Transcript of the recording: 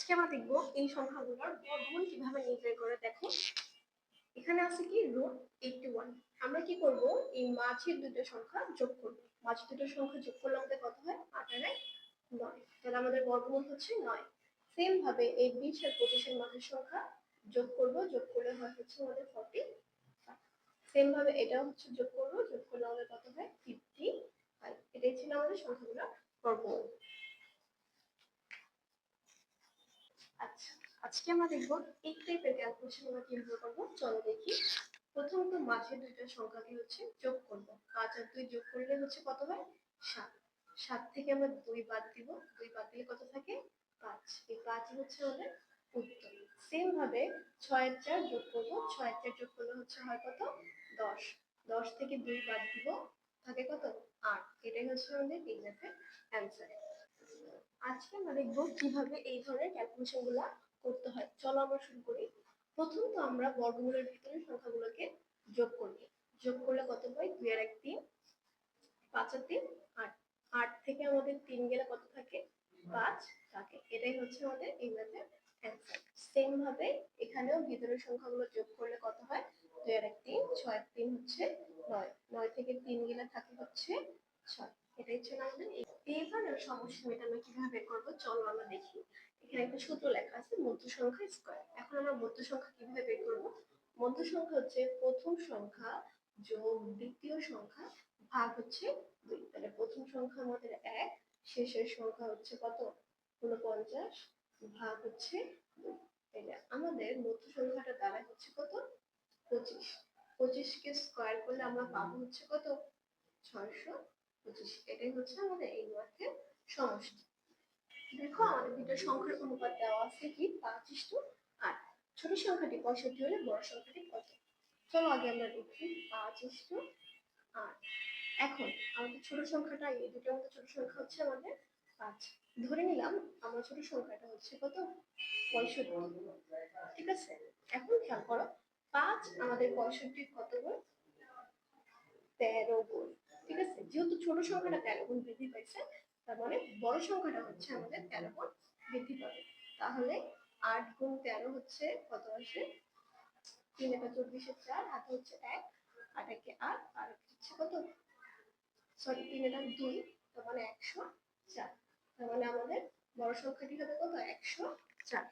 আজকে আমরা দেখব এই সংখ্যাগুলোর বর্গমূল কীভাবে নির্ণয় করে, দেখো। এখানে আছে কি রুট এইটটি ওয়ান আমরা কি করব? এই মাঝের দুটো সংখ্যা যোগ করব। মাঝের দুটো সংখ্যা যোগ করলে আমাদের কত হয়? আট নয়। তাহলে আমাদের বর্গমূল হচ্ছে নয়। সেম ভাবে এই বিশ আর পঁচিশের মাঝের সংখ্যা যোগ করব। যোগ করলে হয় হচ্ছে আমাদের ফর্টি সেম ভাবে এটাও হচ্ছে যোগ করব। যোগ করলে আমাদের কত হয়? ফিফটি ফাইভ এটাই ছিল আমাদের সংখ্যাগুলোর বর্গমূল। আচ্ছা আজকে আমরা দেখব এই টাইপের ক্যালকুলেশন আমরা কীভাবে করব? চলো দেখি। প্রথমত মাঝে দুইটা সংখ্যাকে হচ্ছে যোগ করব। পাঁচ আর দুই যোগ করলে হচ্ছে কত হয়? সাত। সাত থেকে আমরা দুই বাদ দিব। দুই বাদ দিলে কত থাকে? পাঁচ। এই পাঁচই হচ্ছে আমাদের উত্তর। সেম ভাবে ছয়ের চার যোগ করব। ছয়ের চার যোগ করলে হচ্ছে হয় কত? দশ। দশ থেকে দুই বাদ দিব। থাকে কত? আট। এটাই হচ্ছে আমাদের ম্যাথের অ্যান্সার আজকে আমরা দেখব কীভাবে এই ধরনের ক্যালকুলেশনগুলা করতে হয়। চলো আমরা শুরু করি। প্রথমত আমরা বর্গমূলের ভিতরে সংখ্যাগুলোকে যোগ করি। যোগ করলে কত হয়? দুই আর এক তিন, পাঁচ আর তিন, আট। আট থেকে আমাদের তিন গেলে কত থাকে? পাঁচ থাকে। এটাই হচ্ছে আমাদের এই ম্যাথের অ্যান্সার সেম ভাবে এখানেও ভিতরের সংখ্যাগুলো যোগ করলে কত হয়? দুই আর এক তিন, ছয় তিন হচ্ছে নয়। নয় থেকে তিন গেলে থাকে হচ্ছে হচ্ছে প্রথম সংখ্যা যোগ দ্বিতীয় সংখ্যা ভাগ হচ্ছে দুই। তাহলে প্রথম সংখ্যা আমাদের এক, শেষের সংখ্যা হচ্ছে কত? উনপঞ্চাশ ভাগ হচ্ছে দুই। তাহলে আমাদের মধ্য সংখ্যাটা দাঁড়ায় হচ্ছে কত? পঁচিশ। পঁচিশকে স্কয়ার করলে আমরা পাবো হচ্ছে কত? ছয়শো। পঁচিশ এটাই হচ্ছে আমাদের এই মার্কের সমষ্টি। দেখো, আমাদের দুটো সংখ্যার অনুপাত দেওয়া আছে কি? পাঁচ ইস্টু আট। ছোট সংখ্যাটি পঁয়ষট্টি হলে বড় সংখ্যাটি কত? চলো আগে আমরা দেখি পাঁচ ইস্টু আট। এখন, আমাদের ছোট সংখ্যাটা, এই দুটোর মধ্যে ছোট সংখ্যা হচ্ছে আমাদের পাঁচ। ধরে নিলাম, আমার ছোট সংখ্যাটা হচ্ছে কত? পঁয়ষট্টি। ঠিক আছে? এখন খেয়াল করো, পাঁচ আমাদের পঁয়ষট্টির কত গুণ? তেরো গুণ। ঠিক আছে? যেহেতু ছোট সংখ্যাটা তেরো গুণ বৃদ্ধি পাইছে তার মানে বড় সংখ্যাটা হচ্ছে আমাদের তেরো গুণ বৃদ্ধি পাবে। তাহলে আট গুণ তেরো হচ্ছে কত আসে? তিন একটা চব্বিশের চার হাতে হচ্ছে এক, আট একে আট, আর হচ্ছে কত? সরি তিন এটা দুই, তার মানে একশো চার। তার মানে আমাদের বড় সংখ্যাটি হবে কত? একশো চার।